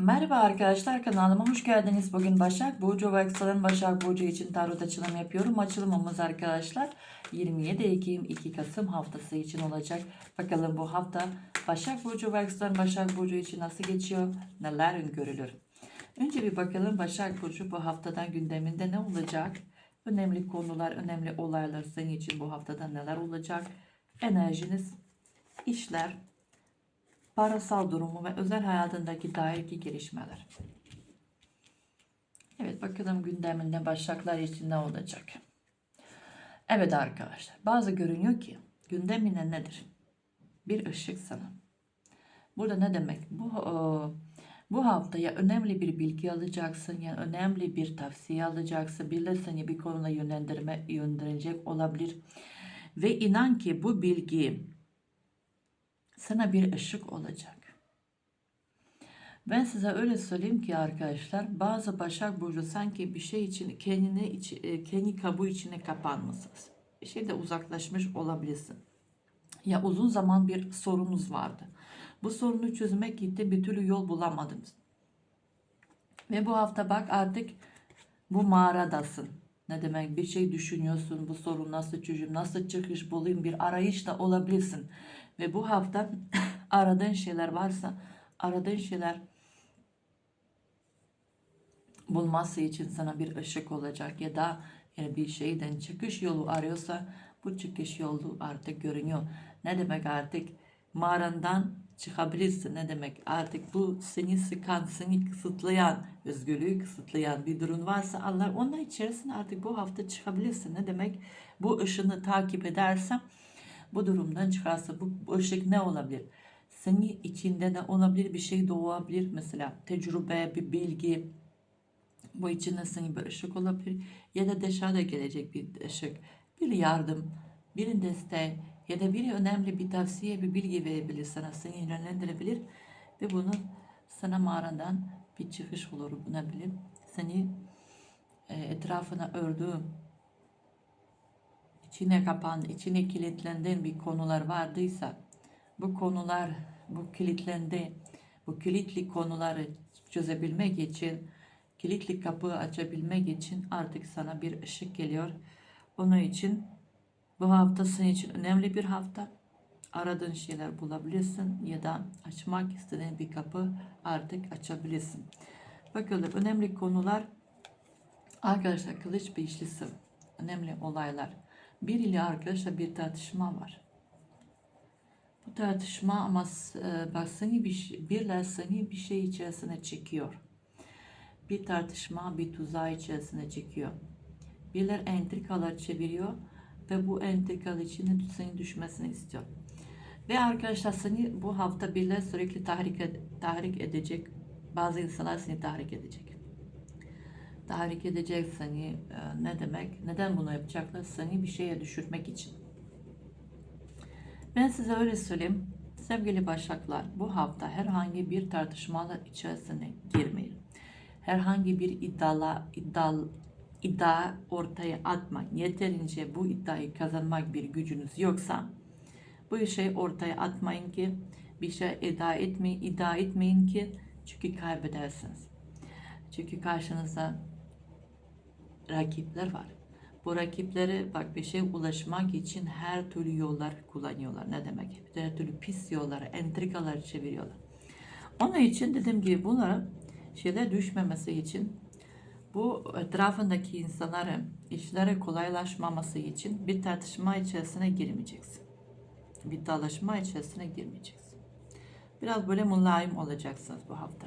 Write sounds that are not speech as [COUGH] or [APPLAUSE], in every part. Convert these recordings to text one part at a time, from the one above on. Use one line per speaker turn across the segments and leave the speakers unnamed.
Merhaba arkadaşlar kanalıma hoş geldiniz. Bugün Başak Burcu ve Yükselen Başak Burcu için tarot açılım yapıyorum. Açılımımız arkadaşlar 27 Ekim 2 Kasım haftası için olacak. Bakalım bu hafta Başak Burcu ve Yükselen Başak Burcu için nasıl geçiyor? Neler öngörülür? Önce bir bakalım Başak Burcu bu haftadan gündeminde ne olacak? Önemli konular, önemli olaylar senin için bu haftada neler olacak? Enerjiniz, işler, parasal durumu ve özel hayatındaki dairki gelişmeler. Evet bakalım gündeminde başaklar için ne olacak? Evet arkadaşlar bazı görünüyor ki gündemine nedir? Bir ışık sana. Burada ne demek? Bu e, bu hafta ya önemli bir bilgi alacaksın ya önemli bir tavsiye alacaksın. Birileri seni bir konuda yönlendirme yönlendirecek olabilir. Ve inan ki bu bilgi sana bir ışık olacak. Ben size öyle söyleyeyim ki arkadaşlar bazı Başak Burcu sanki bir şey için kendini iç, e, kendi kabuğu içine kapanmışsınız. Bir şeyde uzaklaşmış olabilirsin. Ya uzun zaman bir sorunuz vardı. Bu sorunu çözmek gitti bir türlü yol bulamadınız. Ve bu hafta bak artık bu mağaradasın. Ne demek bir şey düşünüyorsun bu sorun nasıl çözüm nasıl çıkış bulayım bir arayışta olabilirsin. Ve bu hafta [LAUGHS] aradığın şeyler varsa aradığın şeyler bulması için sana bir ışık olacak ya da yani bir şeyden çıkış yolu arıyorsa bu çıkış yolu artık görünüyor. Ne demek artık? Mağarandan çıkabilirsin. Ne demek? Artık bu seni sıkan seni kısıtlayan özgürlüğü kısıtlayan bir durum varsa Allah onun içerisinde artık bu hafta çıkabilirsin. Ne demek? Bu ışını takip edersen bu durumdan çıkarsa bu, bu ışık ne olabilir? Senin içinde de olabilir bir şey doğabilir. Mesela tecrübe bir bilgi. Bu içinde senin bir ışık olabilir ya da dışarıda gelecek bir ışık bir yardım bir desteği ya da biri önemli bir tavsiye bir bilgi verebilir sana seni yönlendirebilir ve bunu sana mağaradan bir çıkış olur bulunabilir seni e, etrafına ördüğü içine kapan, içine kilitlendiğin bir konular vardıysa bu konular, bu kilitlendi, bu kilitli konuları çözebilmek için, kilitli kapıyı açabilmek için artık sana bir ışık geliyor. Onun için bu hafta senin için önemli bir hafta. Aradığın şeyler bulabilirsin ya da açmak istediğin bir kapı artık açabilirsin. Bakalım önemli konular arkadaşlar kılıç beşlisi önemli olaylar. Bir ile arkadaşlar bir tartışma var. Bu tartışma ama e, bak seni bir, birler seni bir şey içerisine çekiyor. Bir tartışma bir tuzağı içerisine çekiyor. Birler entrikalar çeviriyor ve bu entrikalar içine senin düşmesini istiyor. Ve arkadaşlar seni bu hafta birler sürekli tahrik, tahrik edecek. Bazı insanlar seni tahrik edecek tahrik edecek seni e, ne demek neden bunu yapacaklar? Seni bir şeye düşürmek için. Ben size öyle söyleyeyim. Sevgili başaklar bu hafta herhangi bir tartışmalar içerisine girmeyin. Herhangi bir iddiala iddial iddia ortaya atmak yeterince bu iddiayı kazanmak bir gücünüz yoksa bu şey ortaya atmayın ki bir şey iddia etmeyin iddia etmeyin ki çünkü kaybedersiniz. Çünkü karşınızda rakipler var. Bu rakipleri bak bir şey ulaşmak için her türlü yollar kullanıyorlar. Ne demek? Her türlü pis yolları, entrikalar çeviriyorlar. Onun için dediğim gibi bunlara şeyler düşmemesi için bu etrafındaki insanların işlere kolaylaşmaması için bir tartışma içerisine girmeyeceksin. Bir dalaşma içerisine girmeyeceksin. Biraz böyle mülayim olacaksınız bu hafta.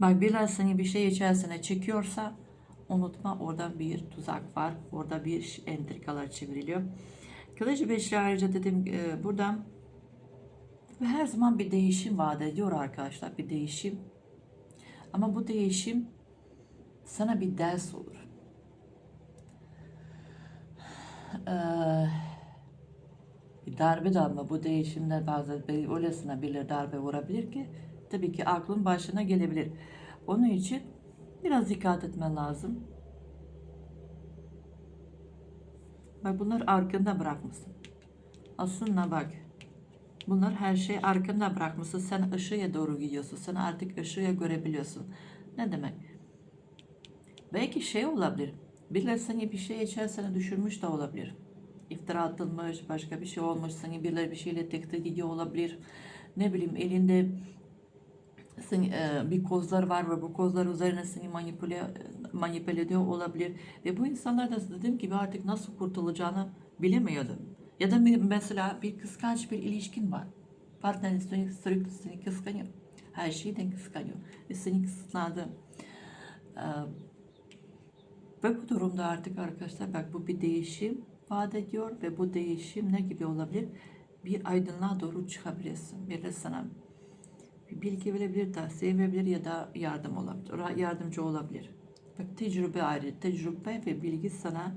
Bak birileri seni bir şey içerisine çekiyorsa unutma orada bir tuzak var. Orada bir entrikalar çevriliyor. Kılıç beşli ayrıca dedim e, buradan ve her zaman bir değişim vaat ediyor arkadaşlar. Bir değişim. Ama bu değişim sana bir ders olur. Ee, bir darbe de ama bu değişimler bazı öylesine bir darbe vurabilir ki tabii ki aklın başına gelebilir. Onun için biraz dikkat etmen lazım. Bak bunlar arkanda bırakmışsın. Aslında bak Bunlar her şey arkanda bırakmışsın. Sen ışığa doğru gidiyorsun. Sen artık ışığı görebiliyorsun. Ne demek? Belki şey olabilir. Birileri seni bir şey içerisine düşürmüş de olabilir. İftira atılmış, başka bir şey olmuş. Seni birileri bir şeyle tehdit ediyor olabilir. Ne bileyim elinde bir kozlar var ve bu kozlar üzerine seni manipüle, manipüle ediyor olabilir. Ve bu insanlar da dediğim gibi artık nasıl kurtulacağını bilemiyordu. Ya da bir- mesela bir kıskanç bir ilişkin var. Partnerin sürekli, sürekli seni kıskanıyor. Her şeyden kıskanıyor. Ve seni kısıtladı. Ee, ve bu durumda artık arkadaşlar bak bu bir değişim vaat ediyor ve bu değişim ne gibi olabilir? Bir aydınlığa doğru çıkabilirsin. Birileri sana bir bilgi verebilir, tavsiye verebilir ya da yardım olabilir, yardımcı olabilir. Bak tecrübe ayrı, tecrübe ve bilgi sana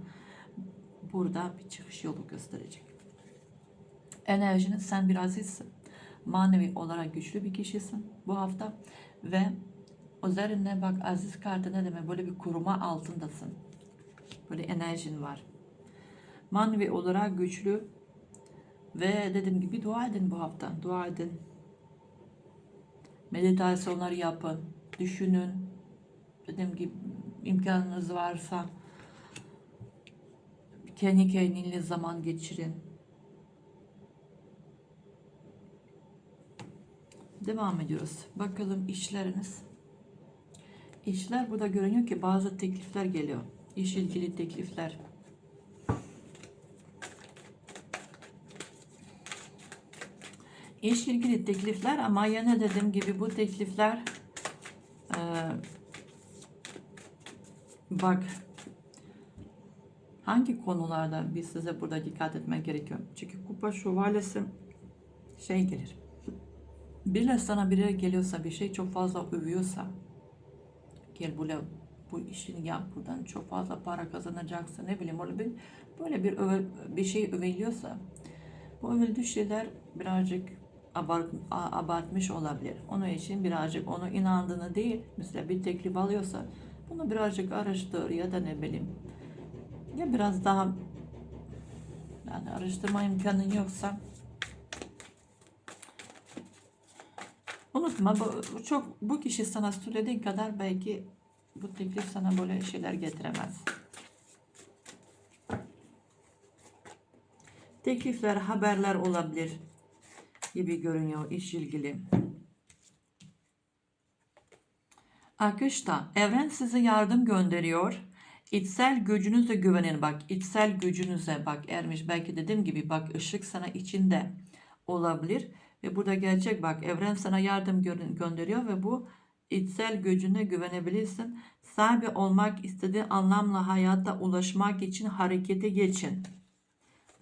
burada bir çıkış yolu gösterecek. Enerjinin sen bir azizsin. Manevi olarak güçlü bir kişisin bu hafta ve üzerine bak aziz kartı ne demek böyle bir koruma altındasın. Böyle enerjin var. Manevi olarak güçlü ve dediğim gibi dua edin bu hafta. Dua edin. Meditasyonlar yapın. Düşünün. Dediğim gibi imkanınız varsa kendi kendinle zaman geçirin. Devam ediyoruz. Bakalım işleriniz. İşler burada görünüyor ki bazı teklifler geliyor. İş ilgili teklifler. İş ilgili teklifler ama yine dediğim gibi bu teklifler e, bak hangi konularda biz size burada dikkat etmek gerekiyor. Çünkü kupa şövalyesi şey gelir. Birileri sana biri geliyorsa bir şey çok fazla övüyorsa gel böyle bu işini yap buradan çok fazla para kazanacaksın ne bileyim öyle bir böyle bir öve, bir şey övülüyorsa bu övüldüğü şeyler birazcık abartmış olabilir. Onun için birazcık onu inandığını değil mesela bir teklif alıyorsa bunu birazcık araştır ya da ne bileyim ya biraz daha yani araştırma imkanın yoksa Unutma bu, çok bu kişi sana söylediğin kadar belki bu teklif sana böyle şeyler getiremez. Teklifler, haberler olabilir gibi görünüyor iş ilgili. Akışta evren size yardım gönderiyor. İçsel gücünüze güvenin bak. içsel gücünüze bak ermiş. Belki dediğim gibi bak ışık sana içinde olabilir. Ve burada gerçek bak evren sana yardım gö- gönderiyor ve bu içsel gücüne güvenebilirsin. Sahibi olmak istediği anlamla hayata ulaşmak için harekete geçin.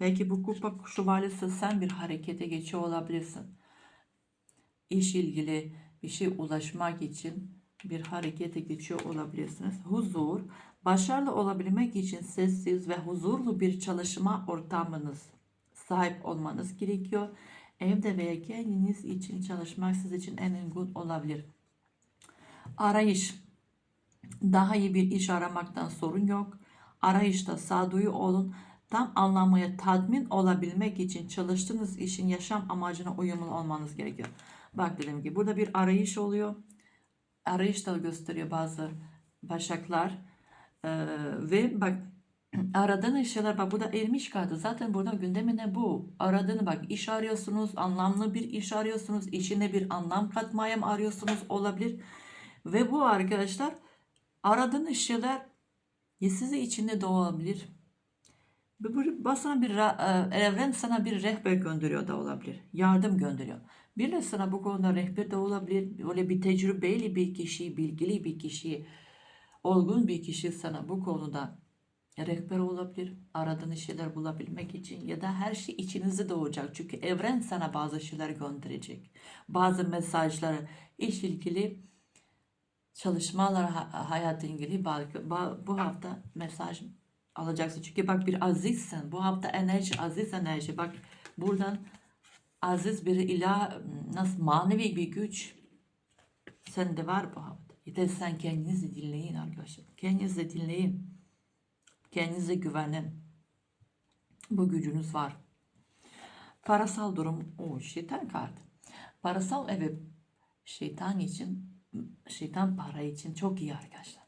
Belki bu kupa şövalyesi sen bir harekete geçiyor olabilirsin. İş ilgili bir şey ulaşmak için bir harekete geçiyor olabilirsiniz. Huzur, başarılı olabilmek için sessiz ve huzurlu bir çalışma ortamınız sahip olmanız gerekiyor. Evde veya kendiniz için çalışmak siz için en uygun olabilir. Arayış. Daha iyi bir iş aramaktan sorun yok. Arayışta sağduyu olun. Tam anlamaya tatmin olabilmek için çalıştığınız işin yaşam amacına uyumlu olmanız gerekiyor. Bak dedim ki burada bir arayış oluyor. Arayış da gösteriyor bazı başaklar. Ee, ve bak [CLEARS THROAT] aradığın şeyler bak burada ermiş kartı zaten burada gündemine bu aradığını bak iş arıyorsunuz anlamlı bir iş arıyorsunuz işine bir anlam katmaya mı arıyorsunuz olabilir ve bu arkadaşlar aradığınız şeyler sizi içinde doğabilir basına bir evren sana bir rehber gönderiyor da olabilir yardım gönderiyor birileri sana bu konuda rehber de olabilir öyle bir tecrübeli bir kişi bilgili bir kişi olgun bir kişi sana bu konuda rehber olabilir. Aradığınız şeyler bulabilmek için ya da her şey içinizde doğacak. Çünkü evren sana bazı şeyler gönderecek. Bazı mesajları iş ilgili çalışmalar ha- hayatla ilgili bu hafta mesaj alacaksın. Çünkü bak bir azizsin. Bu hafta enerji aziz enerji. Bak buradan aziz bir ilah nasıl manevi bir güç sende var bu hafta. Yeter sen kendinizi dinleyin arkadaşlar. Kendinizi dinleyin. Kendinize güvenin. Bu gücünüz var. Parasal durum o şeytan kartı. Parasal evet şeytan için şeytan para için çok iyi arkadaşlar.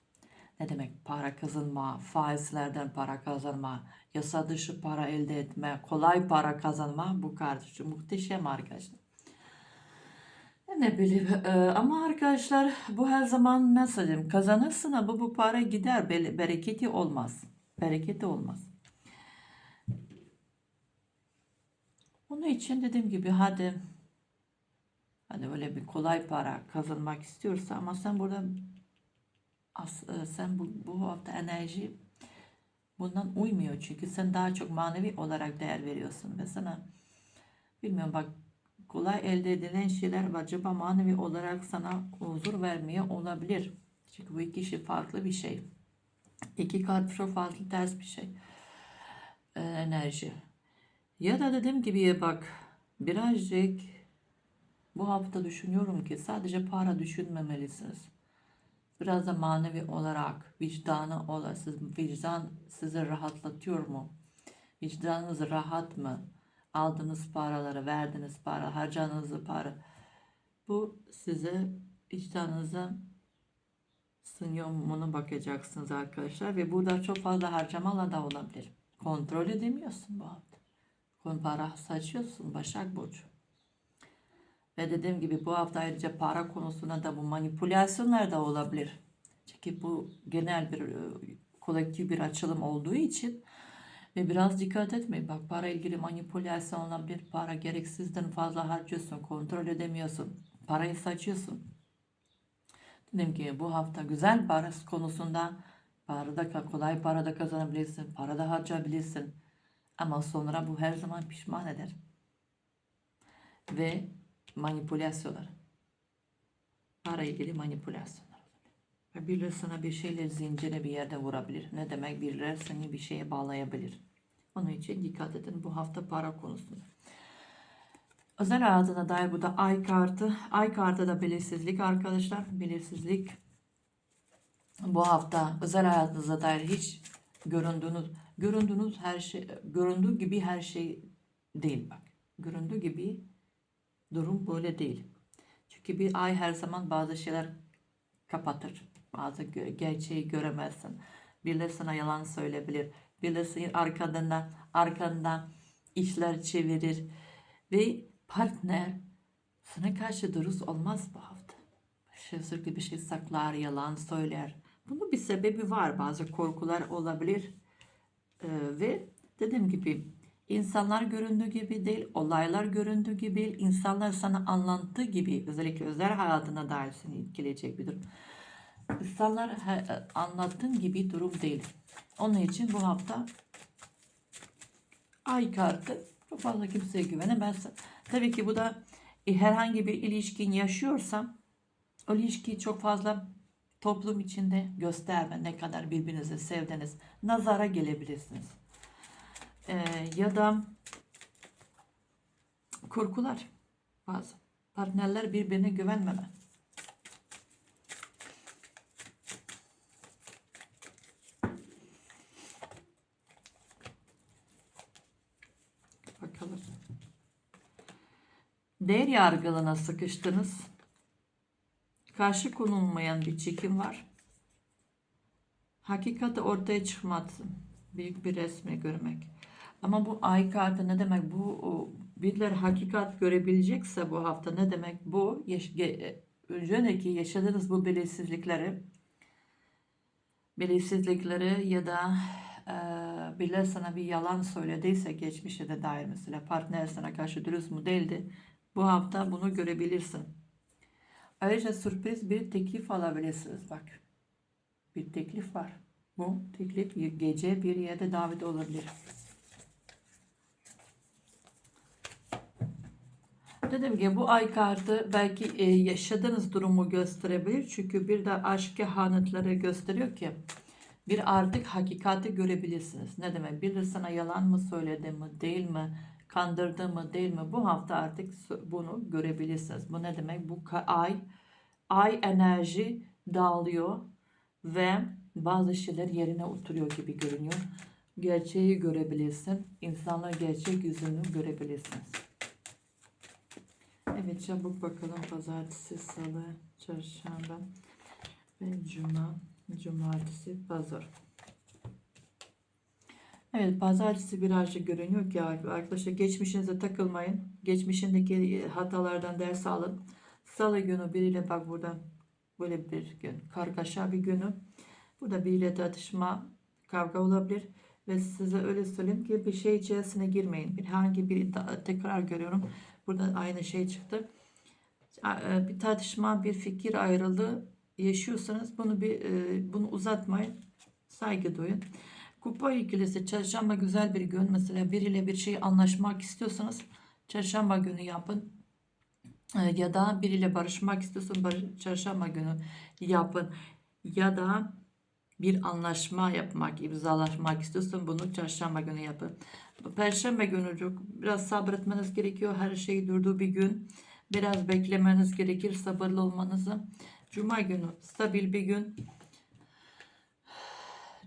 Ne demek para kazanma, faizlerden para kazanma, yasa dışı para elde etme, kolay para kazanma bu kart için muhteşem arkadaşlar. Ne bileyim e, ama arkadaşlar bu her zaman nasıl diyeyim kazanırsın ama bu para gider be- bereketi olmaz. Bereketi olmaz. Onun için dediğim gibi hadi hadi öyle bir kolay para kazanmak istiyorsa ama sen burada as, e, sen bu, bu hafta enerji bundan uymuyor çünkü sen daha çok manevi olarak değer veriyorsun ve sana bilmiyorum bak kolay elde edilen şeyler acaba manevi olarak sana huzur vermeye olabilir. Çünkü bu iki şey farklı bir şey. İki kart çok farklı ters bir şey. Ee, enerji. Ya da dediğim gibi bak birazcık bu hafta düşünüyorum ki sadece para düşünmemelisiniz. Biraz da manevi olarak vicdanı olasınız. Vicdan sizi rahatlatıyor mu? Vicdanınız rahat mı? Aldığınız paraları, verdiğiniz para, harcadığınız para. Bu size vicdanınıza sınıyor mu ona bakacaksınız arkadaşlar. Ve burada çok fazla harcamalar da olabilir. Kontrol edemiyorsun bu hafta. Para saçıyorsun Başak Burcu. Ve dediğim gibi bu hafta ayrıca para konusunda da bu manipülasyonlar da olabilir. Çünkü bu genel bir e, kolektif bir açılım olduğu için ve biraz dikkat etmeyin. Bak para ilgili manipülasyon olabilir. Para gereksizden fazla harcıyorsun. Kontrol edemiyorsun. Parayı saçıyorsun. Dedim ki bu hafta güzel para konusunda para da kolay para da kazanabilirsin. Para da harcayabilirsin. Ama sonra bu her zaman pişman eder. Ve manipülasyonlar. Para ilgili manipülasyonlar. Birileri sana bir şeyle zincire bir yerde vurabilir. Ne demek? Birileri seni bir şeye bağlayabilir. Onun için dikkat edin bu hafta para konusunda. Özel hayatına dair bu da ay kartı. Ay kartı da belirsizlik arkadaşlar. Belirsizlik. Bu hafta özel hayatınıza dair hiç göründüğünüz, göründüğünüz her şey, göründüğü gibi her şey değil bak. Göründüğü gibi durum böyle değil. Çünkü bir ay her zaman bazı şeyler kapatır. Bazı gerçeği göremezsin. Birileri sana yalan söyleyebilir. Birileri senin arkandan, arkandan işler çevirir. Ve partner sana karşı dürüst olmaz bu hafta. Şey, sürekli bir şey saklar, yalan söyler. Bunun bir sebebi var. Bazı korkular olabilir. Ee, ve dediğim gibi insanlar göründüğü gibi değil, olaylar göründüğü gibi değil, insanlar sana anlattığı gibi özellikle özel hayatına dair seni etkileyecek bir durum. İnsanlar he- anlattığın gibi durum değil. Onun için bu hafta ay kartı çok fazla kimseye güvenemezsin. Tabii ki bu da e, herhangi bir ilişkin yaşıyorsam o ilişkiyi çok fazla toplum içinde gösterme. Ne kadar birbirinizi sevdiniz. Nazara gelebilirsiniz. Ee, ya da korkular bazı. Partnerler birbirine güvenmeme. Bakalım. Değer yargılığına sıkıştınız. Karşı konulmayan bir çekim var. Hakikati ortaya çıkmasın. Büyük bir resmi görmek. Ama bu ay kartı ne demek? Bu birileri hakikat görebilecekse bu hafta ne demek? Bu ge- önceki yaşadığınız bu belirsizlikleri belirsizlikleri ya da e, birileri sana bir yalan söylediyse geçmişe de dair mesela partner sana karşı dürüst mü değildi. Bu hafta bunu görebilirsin. Ayrıca sürpriz bir teklif alabilirsiniz bak. Bir teklif var. Bu teklif gece bir yerde davet olabilir. Dediğim gibi bu ay kartı belki e, yaşadığınız durumu gösterebilir. Çünkü bir de aşk kehanetleri gösteriyor ki bir artık hakikati görebilirsiniz. Ne demek? Biri sana yalan mı söyledi mi değil mi? Kandırdı mı değil mi? Bu hafta artık bunu görebilirsiniz. Bu ne demek? Bu ay ay enerji dağılıyor ve bazı şeyler yerine oturuyor gibi görünüyor. Gerçeği görebilirsin. İnsanlar gerçek yüzünü görebilirsiniz. Evet çabuk bakalım pazartesi, salı, çarşamba ve cuma, cumartesi, pazar. Evet pazartesi birazcık görünüyor ki arkadaşlar geçmişinize takılmayın. Geçmişindeki hatalardan ders alın. Salı günü biriyle bak burada böyle bir gün kargaşa bir günü. Burada biriyle tartışma kavga olabilir. Ve size öyle söyleyeyim ki bir şey içerisine girmeyin. Bir hangi bir tekrar görüyorum. Burada aynı şey çıktı. A- Bir tartışma, bir fikir ayrılığı yaşıyorsanız bunu bir e, bunu uzatmayın. Saygı duyun. Kupa ikilisi çarşamba güzel bir gün. Mesela biriyle bir şey anlaşmak istiyorsanız çarşamba günü yapın. E, Ya da biriyle barışmak istiyorsan çarşamba günü yapın. Ya da bir anlaşma yapmak, imzalaşmak istiyorsan bunu çarşamba günü yapın. Perşembe günü çok biraz sabretmeniz gerekiyor. Her şey durduğu bir gün. Biraz beklemeniz gerekir sabırlı olmanızı. Cuma günü stabil bir gün.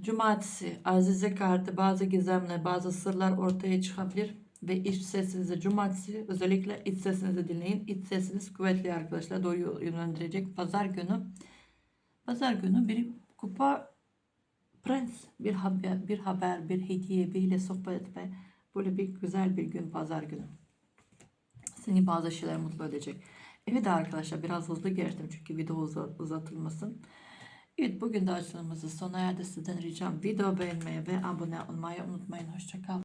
Cumartesi azize kartı bazı gizemler, bazı sırlar ortaya çıkabilir ve iç sesinizi cumartesi özellikle iç sesinizi dinleyin. İç sesiniz kuvvetli arkadaşlar doğru yönlendirecek. Pazar günü Pazar günü bir kupa prens bir haber, bir haber, bir hediye, biriyle sohbet etme. Böyle bir güzel bir gün pazar günü. Seni bazı şeyler mutlu edecek. Evet arkadaşlar biraz hızlı geçtim çünkü video uza- uzatılmasın. Evet bugün de açılımımızı sona erdi. Sizden ricam video beğenmeyi ve abone olmayı unutmayın. Hoşçakalın.